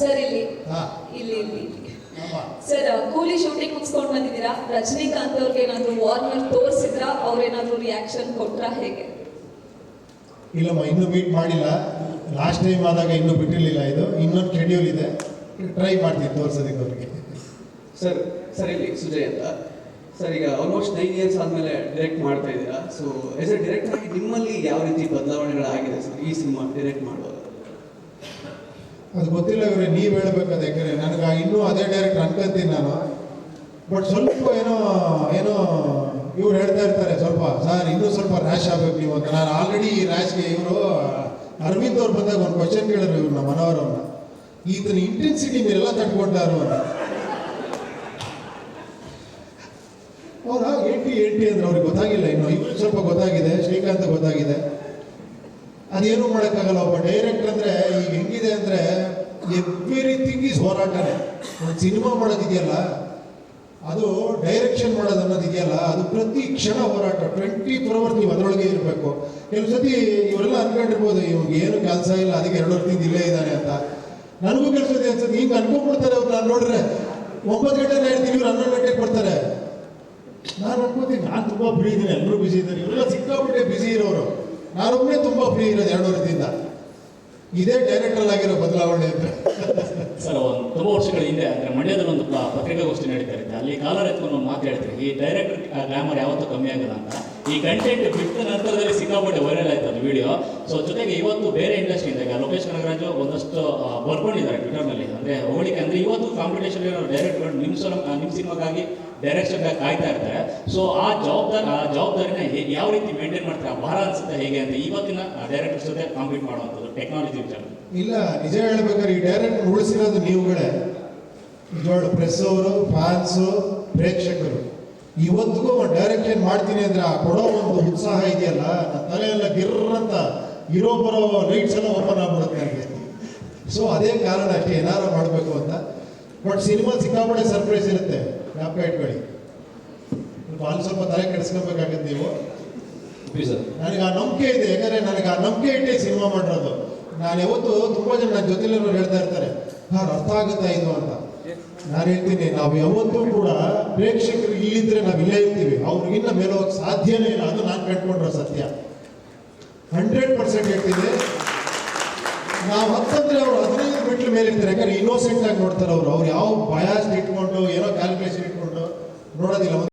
Sir ಇಲ್ಲಿ. ಹಾ. ಇಲ್ಲಿ ಇಲ್ಲಿ. ಸರ್ ಕೂಲಿ ಶೂಟಿಂಗ್ ಮುಗಿಸ್ಕೊಂಡು ಬಂದಿದ್ದೀರಾ? ರಜನಿಕಾಂತ್ ಅವ್ರಿಗೆ ಏನಾದ್ರು ವಾರ್ನರ್ ತೋರಿಸಿದ್ರಾ? ಅವ್ರೇನಾದ್ರು ರಿಯಾಕ್ಷನ್ ಕೊಟ್ರಾ ಹೇಗೆ? ಇಲ್ಲಮ್ಮ ಇನ್ನೂ ಮೀಟ್ ಮಾಡಿಲ್ಲ. ಲಾಸ್ಟ್ ಟೈಮ್ ಆದಾಗ ಇನ್ನೂ ಬಿಟ್ಟಿರಲಿಲ್ಲ ಇದು. ಇನ್ನೊಂದು ಶೆಡ್ಯೂಲ್ ಇದೆ. ಟ್ರೈ ಮಾಡ್ತೀನಿ ತೋರಿಸೋದಕ್ಕೆ ಅವ್ರಿಗೆ. ಸರ್ ಸರ್ ಇಲ್ಲಿ ಸುಜಯ್ ಅಂತ. ಸರ್ ಈಗ ಆಲ್ಮೋಸ್ಟ್ ನೈನ್ ಇಯರ್ಸ್ ಆದಮೇಲೆ ಡೈರೆಕ್ಟ್ ಮಾಡ್ತಾ ಇದ್ದೀರಾ? ಸೊ ಎಸ್ ಎ ಡೈರೆಕ್ಟರ್ ಆಗಿ ನಿಮ್ಮಲ್ಲಿ ಯಾವ ರೀತಿ ಬದಲಾವಣೆಗಳಾಗಿದೆ ಸರ್? ಈ ಸಿನಿಮಾ ಡೈರೆಕ್ಟ್ ಮಾಡುವಾಗ? ಅದು ಗೊತ್ತಿಲ್ಲ ಇವ್ರೆ, ನೀವು ಹೇಳ್ಬೇಕದು ಯಾಕೆ ನನಗೆ ಇನ್ನೂ ಅದೇ ಡೈರೆಕ್ಟ್ ಅನ್ಕೊಂತೀನಿ ನಾನು. ಬಟ್ ಸ್ವಲ್ಪ ಏನೋ ಏನೋ ಇವ್ರು ಹೇಳ್ತಾ ಇರ್ತಾರೆ, ಸ್ವಲ್ಪ, ಸರ್, ಇನ್ನೂ ಸ್ವಲ್ಪ ರ್ಯಾಶ್ ಆಗ್ಬೇಕು ನೀವು ಅಂತ. ನಾನು ಆಲ್ರೆಡಿ ಈ ರ್ಯಾಶ್ಗೆ ಇವರು, ಅರವಿಂದ್ ಅವ್ರು ಬಂದಾಗ ಒಂದು ಕ್ವಶನ್ ಕೇಳಿದ್ರು ಇವ್ರು, ನಮ್ಮ ಈತನ ಇಂಟೆನ್ಸಿಟಿ ನೀವೆಲ್ಲ ತಟ್ಕೊಂಡಾರು ಅಂತ. ಅವ್ರ ಏಟಿ ಏಟಿ ಅಂದ್ರೆ ಅವ್ರಿಗೆ ಗೊತ್ತಾಗಿಲ್ಲ ಇನ್ನು. ಇವ್ರಿಗೆ ಸ್ವಲ್ಪ ಗೊತ್ತಾಗಿದೆ ಶ್ರೀಕಾಂತ್ ಗೊತ್ತಾಗಿದೆ. ಅದೇನು ಮಾಡೋಕ್ಕಾಗಲ್ಲ, ಒಬ್ಬ ಡೈರೆಕ್ಟರ್ ಅಂದ್ರೆ ಒಂದು ಸಿನಿಮಾ ಮಾಡೋದಿದೆಯಲ್ಲ, ಅದು ಡೈರೆಕ್ಷನ್ ಮಾಡೋದು ಅನ್ನೋದು ಇದೆಯಲ್ಲ ಅದು ಪ್ರತಿ ಕ್ಷಣ ಹೋರಾಟ ಟ್ವೆಂಟಿ ಫೋರ್ ಅವರ್ಸ್ ನೀವು ಅದರೊಳಗೆ ಇರಬೇಕು. ಕೆಲವು ಸತಿ ಇವರೆಲ್ಲ ಅನ್ಕೊಂಡಿರ್ಬೋದು, ಇವ್ಗೆ ಏನು ಕೆಲಸ ಇಲ್ಲ, ಅದಕ್ಕೆ ಎರಡು ವರ್ಷದಿಂದ ಇಲ್ಲೇ ಇದ್ದಾನೆ ಅಂತ. ನನಗೂ ಕೆಲಸದ ಅನ್ಸುತ್ತೆ. ಈಗ ಅನ್ಕೊಂಡ್ಬಿಡ್ತಾರೆ ಅವ್ರು ನಾನು ನೋಡ್ರೆ ಒಂಬತ್ತು ಗಂಟೆ ಹೇಳ್ತೀನಿ, ಇವ್ರು ಹನ್ನೊಂದು ಗಂಟೆಗೆ ಬರ್ತಾರೆ. ನಾನು ಅನ್ಕೋತೀನಿ, ನಾನು ತುಂಬ ಫ್ರೀ ಇದ್ದೀನಿ, ಎಲ್ಲರೂ ಬಿಸಿ ಇದ್ದಾರೆ. ಇವರೆಲ್ಲ ಸಿಕ್ಕಾಬಿಟ್ಟೆ ಬಿಸಿ ಇರೋರು. ನಾನೊಬ್ಬನೇ ತುಂಬ ಫ್ರೀ ಇರೋದು ಎರಡು ವರ್ಷದಿಂದ. ಇದೇ ಡೈರೆಕ್ಟರ್ ಆಗಿರೋ ಬದಲಾವಣೆ ಅಂತ. ತುಂಬ ವರ್ಷಗಳ ಹಿಂದೆ ಅಂದರೆ ಮಂಡ್ಯದಲ್ಲಿ ಒಂದು ಪತ್ರಿಕಾಗೋಷ್ಠಿ ನಡೀತಾ ಇರುತ್ತೆ. ಅಲ್ಲಿ ಕಾಲರ್ ಎತ್ಕೊಂಡು ಒಂದು ಮಾತು ಹೇಳ್ತಾರೆ. ಈ ಡೈರೆಕ್ಟರ್ ಗ್ಲಾಮರ್ ಯಾವತ್ತೂ ಕಮ್ಮಿ ಆಗಲ್ಲ ಅಂತ. ಈ ಕಂಟೆಂಟ್ ಬಿಟ್ಟ ನಂತರದಲ್ಲಿ ಸಿಕ್ಕಾಪಟ್ಟೆ ವೈರಲ್ ಆಯ್ತು ಅದು ವಿಡಿಯೋ ಸೊ ಜೊತೆಗೆ ಇವತ್ತು ಬೇರೆ ಇಂಡಸ್ಟ್ರಿ ಈಗ ಲೋಕೇಶ್ ಕನಗರಾಜು ಒಂದಷ್ಟು ಬರ್ಕೊಂಡಿದ್ದಾರೆ ಟ್ವಿಟರ್ನಲ್ಲಿ ಅಂದರೆ ಹೋಳಿಕೆ ಅಂದರೆ ಇವತ್ತು ಕಾಂಪಿಟೇಷನ್ ಇರೋ ಡೈರೆಕ್ಟರ್ ನಿಮ್ಮ ಸಲ ನಿಮ್ಮ ಸಿನಿಮಾಗಾಗಿ ಡೈರೆಕ್ಷನ್ಗಾಗಿ ಕಾಯ್ತಾ ಇರ್ತಾರೆ. ಸೊ ಆ ಜವಾಬ್ದಾರಿ, ಆ ಜವಾಬ್ದಾರಿನ ಹೇಗೆ ಯಾವ ರೀತಿ ಮೇಂಟೈನ್ ಮಾಡ್ತಾರೆ, ಆ ಭಾರ ಅನ್ಸುತ್ತೆ ಹೇಗೆ ಅಂತ ಇವತ್ತಿನ ಡೈರೆಕ್ಟರ್ ಜೊತೆ ಕಾಂಪೀಟ್ ಮಾಡುವಂಥದ್ದು ಟೆಕ್ನಾಲಜಿ ವಿಚಾರ. ಇಲ್ಲ, ನಿಜ ಹೇಳ್ಬೇಕಾದ್ರೆ ಈ ಡೈರೆಕ್ಟ್ ಉಳಿಸಿರೋದು ನೀವುಗಳೇ. ಪ್ರೆಸ್ ಅವರು ಫ್ಯಾನ್ಸು ಪ್ರೇಕ್ಷಕರು. ಇವತ್ತಿಗೂ ಡೈರೆಕ್ಷನ್ ಮಾಡ್ತೀನಿ ಅಂದ್ರೆ ಆ ಕೊಡೋ ಒಂದು ಉತ್ಸಾಹ ಇದೆಯಲ್ಲ ನನ್ನ ತಲೆಯೆಲ್ಲ ಗಿರ್ರಂತ ಇರೋ ಬರೋ ಲೈಟ್ಸ್ ಎಲ್ಲ ಓಪನ್ ಆಗ್ಬಿಡುತ್ತೆ ನನಗೆ. ಸೊ ಅದೇ ಕಾರಣ ಅಷ್ಟೇ ಏನಾರು ಮಾಡಬೇಕು ಅಂತ. ಬಟ್ ಸಿನಿಮಾ ಸಿಕ್ಕಾಪಟ್ಟೆ ಸರ್ಪ್ರೈಸ್ ಇರುತ್ತೆ ಜ್ಞಾಪಕ ಇಟ್ಕೊಳ್ಳಿ. ಅಲ್ಲಿ ಸ್ವಲ್ಪ ತಲೆ ಕೆಡಿಸ್ಕೊಬೇಕಾಗತ್ತೆ ನೀವು. ನನಗೆ ಆ ನಂಬಿಕೆ ಇದೆ ಯಾಕಂದ್ರೆ ನನಗೆ ಆ ನಂಬಿಕೆ ಇಟ್ಟೆ ಸಿನಿಮಾ ಮಾಡಿರೋದು. ನಾನು ಯಾವತ್ತು ತುಂಬ ಜನ ನನ್ನ ಜೊತೆಲಿರೋರು ಹೇಳ್ತಾ ಇರ್ತಾರೆ ಹಾಂ ಅರ್ಥ ಆಗುತ್ತಾ ಇದು ಅಂತ. ನಾನು ಹೇಳ್ತೀನಿ, ನಾವು ಯಾವತ್ತೂ ಕೂಡ ಪ್ರೇಕ್ಷಕರು ಇಲ್ಲಿದ್ರೆ ನಾವು ಇಲ್ಲೇ ಇರ್ತೀವಿ. ಅವ್ರಿಗಿನ್ನ ಮೇಲೆ ಹೋಗಕ್ಕೆ ಸಾಧ್ಯನೇ ಇಲ್ಲ. ಅದು ನಾನು ಕಂಡ್ಕೊಂಡಿರೋ ಸತ್ಯ. ಹಂಡ್ರೆಡ್ ಪರ್ಸೆಂಟ್ ಹೇಳ್ತೀನಿ. ನಾವು ಹತ್ತಂದ್ರೆ ಅವ್ರು ಹದಿನೈದು ಮೆಟ್ಲು ಮೇಲೆ ಇರ್ತಾರೆ. ಯಾಕಂದ್ರೆ ಇನ್ನೋಸೆಂಟ್ ಆಗಿ ನೋಡ್ತಾರೆ ಅವರು. ಅವ್ರು ಯಾವ ಬಯಾಸ್ ಇಟ್ಕೊಂಡು, ಏನೋ ಕ್ಯಾಲ್ಕುಲೇಷನ್ ಇಟ್ಕೊಂಡು ನೋಡೋದಿಲ್ಲ.